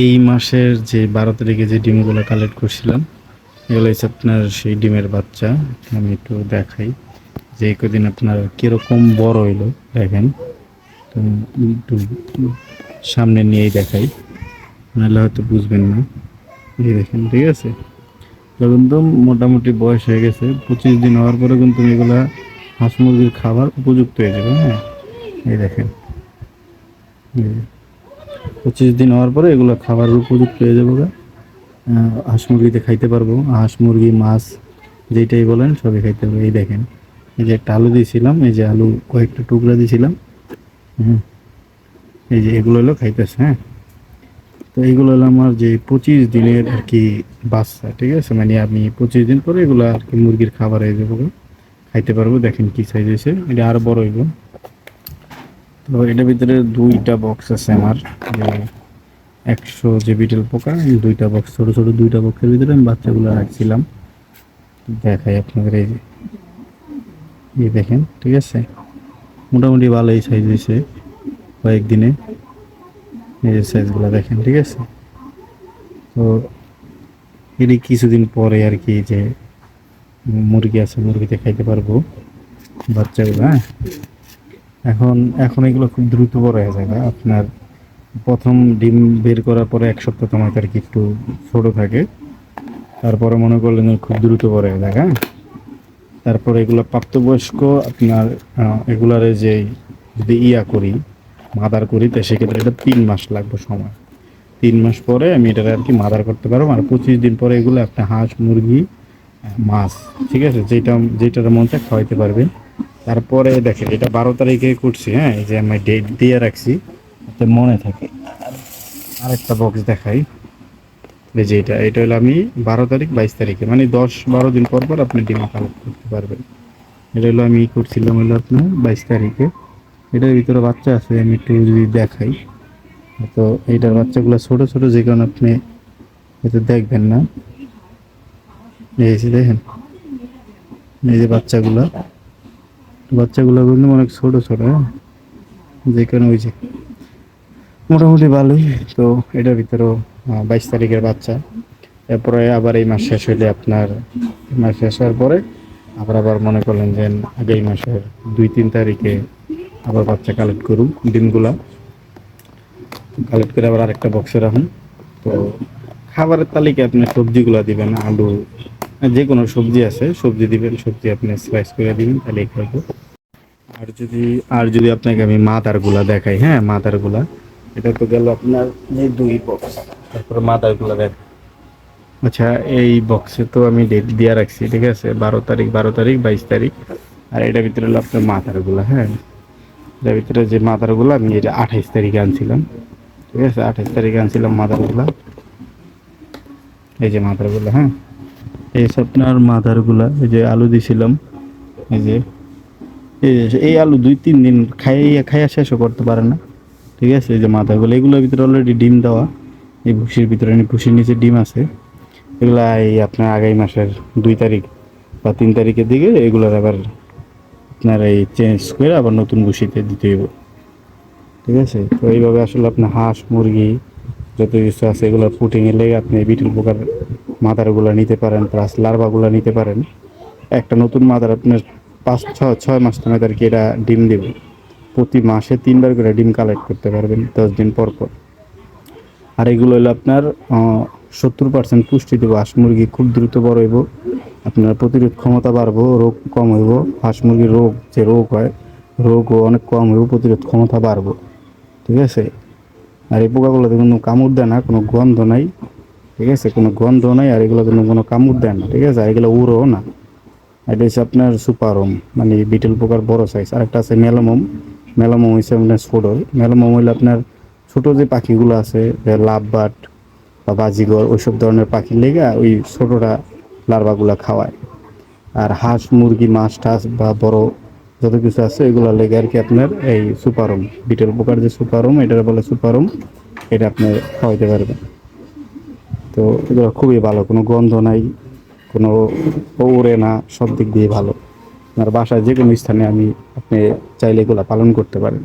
এই মাসের যে বারো তারিখে যে ডিমগুলো কালেক্ট করছিলাম, এগুলো হচ্ছে আপনার সেই ডিমের বাচ্চা। আমি একটু দেখাই যে কদিন আপনার কীরকম বড় হইল, দেখেন। তো একটু সামনে নিয়েই দেখাই। নাহলে হয়তো বুঝবেন না। এই দেখেন, ঠিক আছে? কিন্তু মোটামুটি বয়স হয়ে গেছে। পঁচিশ দিন হওয়ার পরে কিন্তু এগুলা হাঁস মুরগির খাবার উপযুক্ত হয়ে যাবে হ্যাঁ? এই দেখেন। পঁচিশ দিন হওয়ার পরে এগুলো খাবারের উপযুক্ত হয়ে যাবে। হাঁস মুরগিতে খাইতে পারব। হাঁস, মুরগি, মাছ যেটাই বলেন সবই খাইতে পারব এই দেখেন, এই যে একটা আলু দিয়েছিলাম, এই যে আলু কয়েকটা টুকরা দিয়েছিলাম। হুম, এই যে এগুলো হলো খাইতেছে হ্যাঁ। তো এইগুলো হলো আমার যে পঁচিশ দিনের আর কি বাচ্চা, ঠিক আছে? মানে আমি পঁচিশ দিন পরে এগুলো আর কি মুরগির খাবার হয়ে যাব খাইতে পারব। দেখেন কী সাইজ হয়েছে। এটা আরও বড় হইব। তো এটার ভিতরে দুইটা বক্স আছে আমার, যে একশো যে বিটেল পোকা দুইটা বক্স ছোট ছোট দুইটা বক্সের ভিতরে আমি বাচ্চাগুলো রাখছিলাম। দেখাই আপনাদের এই যে, এই দেখেন, ঠিক আছে? মোটামুটি ভালোই সাইজ হয়েছে কয়েকদিনে, এই সাইজগুলো দেখেন, ঠিক আছে? তো এটি কিছুদিন পরে আর কি যে মুরগি আছে, মুরগিতে খাইতে পারব বাচ্চাগুলো হ্যাঁ? এখন এখন এগুলো খুব দ্রুত বড় হয়ে যাবে আপনার প্রথম ডিম বের করার পরে এক সপ্তাহ তোমার আর কি একটু ছোট থাকে। তারপরে মনে করলেন খুব দ্রুত বড় হয়ে যায় হ্যাঁ? তারপরে এগুলো প্রাপ্তবয়স্ক আপনার এগুলারে যে যদি ইয়া করি মাদার করি, তো সেক্ষেত্রে এটা তিন মাস লাগবে সময়। তিন মাস পরে আমি এটা আর কি মাদার করতে পারব। আর পঁচিশ দিন পরে এগুলো একটা হাঁস, মুরগি, মাছ, ঠিক আছে? যেটা, যেটার মন খাওয়াইতে পারবেন। তারপরে দেখেন, এটা বারো তারিখে করছি হ্যাঁ এই যে আমি ডেট দিয়ে রাখছি, যাতে মনে থাকে। আর আরেকটা বক্স দেখাই। এই যে এটা এটা হলো আমি বারো তারিখ, বাইশ তারিখে মানে দশ বারো দিন পর পর আপনি ডিমা কালেক্ট করতে পারবেন। এটা হলো আমি করছিলাম হলো আপনার বাইশ তারিখে। এটার ভিতরে বাচ্চা আছে, আমি একটু যদি দেখাই। তো এইটার বাচ্চাগুলো ছোট ছোট, যে কারণে আপনি হয়তো দেখবেন না। এই দেখেন, এই যে বাচ্চাগুলো। বাচ্চাগুলো কিন্তু অনেক ছোট ছোট হ্যাঁ? যে কারণে ওই যে। মোটামুটি ভালোই। তো এটার ভিতরেও বাইশ তারিখের বাচ্চা। এরপরে আবার এই মাস শেষ হইলে আপনার মাস শেষ হওয়ার পরে আবার আবার মনে করলেন যে এই মাসের দুই তিন তারিখে আবার বাচ্চা কালেক্ট করুন ডিমগুলা। কালেক্ট করে আবার আরেকটা বক্সে রাখুন। তো খাবারের তালিকায় আপনি সবজিগুলো দিবেন, আলু যে কোনো সবজি আছে, সবজি দিবেন, সবজি আপনি স্লাইস করে দিবেন তাহলেই খাইবো আর যদি আর যদি আপনাকে আমি মাদারগুলা দেখাই হ্যাঁ মাদারগুলা, এটা তো গেল আপনার এই দুই বক্স তারপরে মাদারগুলা দেখ। আচ্ছা এই বক্সে তো আমি ডেট দিয়ে রাখছি, ঠিক আছে? বারো তারিখ বারো তারিখ, বাইশ তারিখ। আর এটার ভিতরে হলো আপনার মাদারগুলা হ্যাঁ? এটার ভিতরে যে মাদারগুলো, আমি এটা আঠাইশ তারিখে আনছিলাম, ঠিক আছে? আঠাইশ তারিখে আনছিলাম মাদারগুলা। এই যে মাদারগুলা হ্যাঁ? এই আপনার মাদারগুলা, এই যে আলু দিছিলাম, এই যে, এই আলু দুই তিন দিন খাইয়া খাইয়া শেষও করতে পারে না, ঠিক আছে? এই যে মাথাগুলো এগুলোর ভিতরে অলরেডি ডিম দেওয়া, এই ভুসির ভিতরে ভুসির নিচে ডিম আছে। এগুলা এই আপনার আগামী মাসের দুই তারিখ বা তিন তারিখের দিকে এগুলোর আবার আপনার এই চেঞ্জ করে আবার নতুন ভুসিতে দিতে হইব, ঠিক আছে? তো এইভাবে আসলে আপনার হাঁস, মুরগি, যত কিছু আছে এগুলো ফুটিংয়ে লেগে আপনি বিটল পোকার মাদারগুলো নিতে পারেন প্লাস লার্ভাগুলো নিতে পারেন। একটা নতুন মাদার আপনার পাঁচ ছয় ছয় মাস আর কি এটা ডিম দেবে। প্রতি মাসে তিনবার করে ডিম কালেক্ট করতে পারবেন দশ দিন পর পর। আর এগুলো হলো আপনার সত্তর পার্সেন্ট পুষ্টি দেবো, হাঁস মুরগি খুব দ্রুত বড় হইব। আপনার প্রতিরোধ ক্ষমতা বাড়বো, রোগ কম হইব। হাঁস মুরগির রোগ, যে রোগ হয়, রোগও অনেক কম হইব, প্রতিরোধ ক্ষমতা বাড়বো। ঠিক আছে? আর এই পোকাগুলোতে কোনো কামড় দেয় না, কোনো গন্ধ নাই। ঠিক আছে? কোনো গন্ধ নাই আর এগুলো কোনো কোনো কামড় দেয় না, ঠিক আছে? আর এগুলো উড়োও না। এটা হচ্ছে আপনার সুপারোম মানে বিটেল পোকার বড় সাইজ আর একটা আছে মেলামোম। মেলামোম হচ্ছে আপনার ছোট মেলামোম হইলে আপনার ছোট যে পাখিগুলো আছে লাভ বাট বা বাজিগর, ওইসব ধরনের পাখির লেগে ওই ছোটটা লার্ভাগুলা খাওয়ায়। আর হাঁস, মুরগি, মাছ, টাছ বা বড় যত কিছু আছে, এগুলো লেগে আর কি আপনার এই সুপারোম। বিটেল পোকার যে সুপারোম এটা বলে সুপারোম। এটা আপনার খাওয়াইতে পারবেন। তো এগুলো খুবই ভালো, কোনো গন্ধ নাই, কোনো ওড়ে না, সব দিক দিয়ে ভালো। আপনার বাসায় যে কোনো স্থানে আমি, আপনি চাইলে এগুলো পালন করতে পারেন।